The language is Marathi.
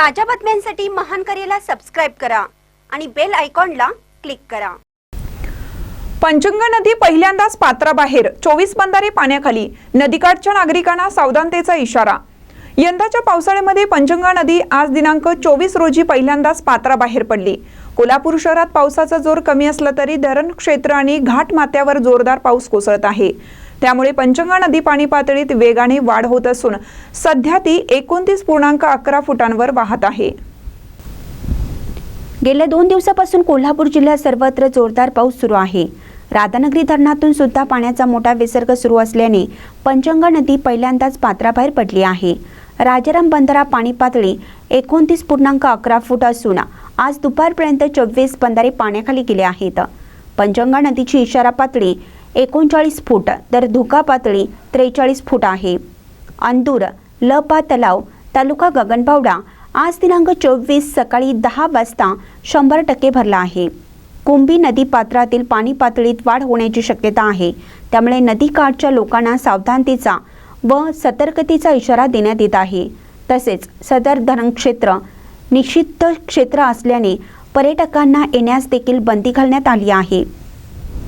ताज्या बातम्यांसाठी महान करेला सबस्क्राईब करा आणि बेल आयकॉनला क्लिक करा. पंचंग नदी पहिल्यांदाच पात्राबाहेर चोवीस बंधारे पाण्याखाली नदीकाठच्या नागरिकांना सावधानतेचा इशारा. यंदाच्या पावसाळ्यामध्ये पंचंगा नदी आज दिनांक चोवीस रोजी पहिल्यांदाच पात्राबाहेर पडली. कोल्हापूर शहरात पावसाचा जोर कमी असला तरी धरण क्षेत्र आणि घाट माथ्यावर जोरदार पाऊस कोसळत आहे. त्यामुळे पंचगंगा नदी पाणी पातळीत वेगाने वाढ होत असून सध्या ती एकोणतीस पूर्णांक अकरा फुटांवर वाहत आहे. गेल्या दोन दिवसापासून कोल्हापूर जिल्ह्यात सर्वत्र जोरदार पाऊस सुरू आहे. राधानगरी धरणातून सुद्धा पाण्याचा मोठा विसर्ग सुरू असल्याने पंचगंगा नदी पहिल्यांदाच पात्राबाहेर पडली आहे. राजाराम बंधारा पाणी पातळी एकोणतीस पूर्णांक अकरा फूट असून आज दुपारपर्यंत चोवीस बंधारे पाण्याखाली गेले आहेत. पंचगंगा नदीची इशारा पातळी एकोणचाळीस फूट तर धुका पातळी त्रेचाळीस फूट आहे. अंदूर लपा तलाव तालुका गगनबावडा आज दिनांक चोवीस सकाळी दहा वाजता शंभर टक्के भरला आहे. कुंभी नदी पात्रातील पाणी पातळीत वाढ होण्याची शक्यता आहे. त्यामुळे नदीकाठच्या लोकांना सावधानतेचा व सतर्कतेचा इशारा देण्यात येत आहे. तसेच सदर धरण क्षेत्र निषिद्ध क्षेत्र असल्याने पर्यटकांना येण्यास देखील बंदी घालण्यात आली आहे.